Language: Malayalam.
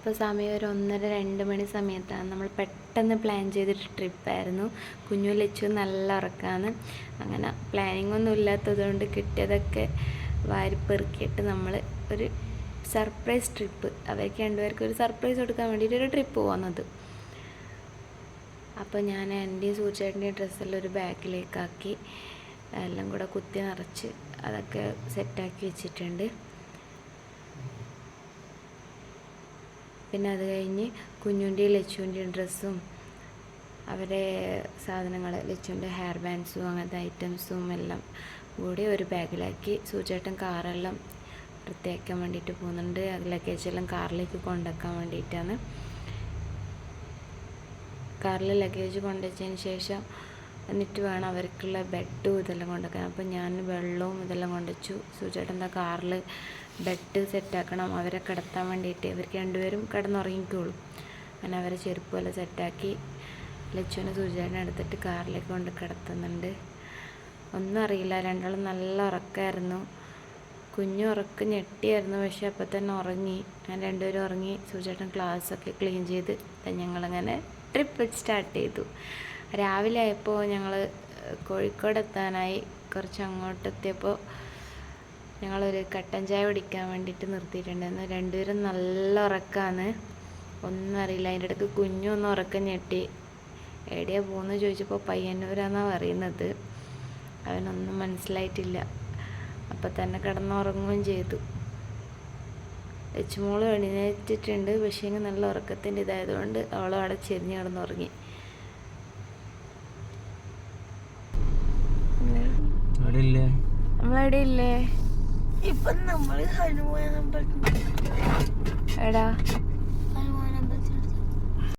അപ്പോൾ സമയം ഒരു ഒന്നര രണ്ട് മണി സമയത്താണ്. നമ്മൾ പെട്ടെന്ന് പ്ലാൻ ചെയ്തൊരു ട്രിപ്പായിരുന്നു കുഞ്ഞു ലച്ചു നല്ല ഉറക്കമാണ് അങ്ങനെ പ്ലാനിങ് ഒന്നും ഇല്ലാത്തതുകൊണ്ട് കിട്ടിയതൊക്കെ വാരിപ്പെറുക്കിയിട്ട് നമ്മൾ ഒരു സർപ്രൈസ് ട്രിപ്പ് അവർക്ക് രണ്ടുപേർക്ക് ഒരു സർപ്രൈസ് കൊടുക്കാൻ വേണ്ടിയിട്ട് ഒരു ട്രിപ്പ് പോകുന്നത്. അപ്പോൾ ഞാൻ എന്റെയും സൂചേട്ടന്റെയും ഡ്രസ്സെല്ലാം ഒരു ബാഗിലേക്കാക്കി എല്ലാം കൂടെ കുത്തി നിറച്ച് അതൊക്കെ സെറ്റാക്കി വെച്ചിട്ടുണ്ട്. പിന്നെ അത് കഴിഞ്ഞ് കുഞ്ഞുന്റെയും ലച്ചുവിന്റെയും ഡ്രസ്സും അവരെ സാധനങ്ങൾ ലച്ചുവിന്റെ ഹെയർ ബാൻഡ്സും അങ്ങനത്തെ ഐറ്റംസും എല്ലാം കൂടി ഒരു ബാഗിലാക്കി സൂചേട്ടൻ കാറെല്ലാം വൃത്തിയാക്കാൻ വേണ്ടിയിട്ട് പോകുന്നുണ്ട്. ലഗേജെല്ലാം കാറിലേക്ക് കൊണ്ടുവയ്ക്കാൻ വേണ്ടിയിട്ടാണ്. കാറിൽ ലഗേജ് കൊണ്ടുവച്ചതിന് ശേഷം എന്നിട്ട് വേണം അവർക്കുള്ള ബെഡും ഇതെല്ലാം കൊണ്ടുവയ്ക്കാൻ. അപ്പോൾ ഞാൻ വെള്ളവും ഇതെല്ലാം കൊണ്ടുവച്ചു. സുചേട്ടന്റെ കാറിൽ ബെഡ് സെറ്റാക്കണം അവരെ കിടത്താൻ വേണ്ടിയിട്ട് ഇവർക്ക് രണ്ടുപേരും കിടന്നുറങ്ങിക്കോളും. അങ്ങനെ അവരെ ചെരുപ്പെല്ലാം സെറ്റാക്കി ലച്ചുവിനെ സുചേട്ടനെ എടുത്തിട്ട് കാറിലേക്ക് കൊണ്ട് കിടത്തുന്നുണ്ട്. ഒന്നും അറിയില്ല. രണ്ടാളും നല്ല ഉറക്കമായിരുന്നു. കുഞ്ഞു ഉറക്കം ഞെട്ടിയായിരുന്നു. പക്ഷെ അപ്പം തന്നെ ഉറങ്ങി. ഞാൻ രണ്ടുപേരും ഉറങ്ങി. സുചേട്ടൻ ക്ലാസ്സൊക്കെ ക്ലീൻ ചെയ്ത് ഞങ്ങളങ്ങനെ ട്രിപ്പ് സ്റ്റാർട്ട് ചെയ്തു. രാവിലെ ആയപ്പോൾ ഞങ്ങൾ കോഴിക്കോട് എത്താനായി കുറച്ച് അങ്ങോട്ട് എത്തിയപ്പോൾ ഞങ്ങളൊരു കട്ടൻ ചായ കുടിക്കാൻ വേണ്ടിയിട്ട് നിർത്തിയിട്ടുണ്ടായിരുന്നു രണ്ടുപേരും നല്ല ഉറക്കമാണ് ഒന്നും അറിയില്ല. അതിന്റെ ഇടയ്ക്ക് കുഞ്ഞൊന്നും ഉറക്കം ഞെട്ടി. എവിടെയാ പോകുന്നത് ചോദിച്ചപ്പോൾ പയ്യന്നൂരാന്നാണ് പറയുന്നത്. അവനൊന്നും മനസ്സിലായിട്ടില്ല. അപ്പം തന്നെ കിടന്നുറങ്ങുകയും ചെയ്തു. എച്ചുമോൾ എഴുന്നേറ്റിട്ടുണ്ട് പക്ഷേ നല്ല ഉറക്കത്തിന്റെ ഇതായതുകൊണ്ട് അവൾ അവിടെ ചെരിഞ്ഞ് കിടന്നുറങ്ങി അവിടെ ഇല്ലേ നമ്മളെവിടെ ഇല്ലേ? ഇപ്പൊ നമ്മൾ ഹനുമാൻ എടാ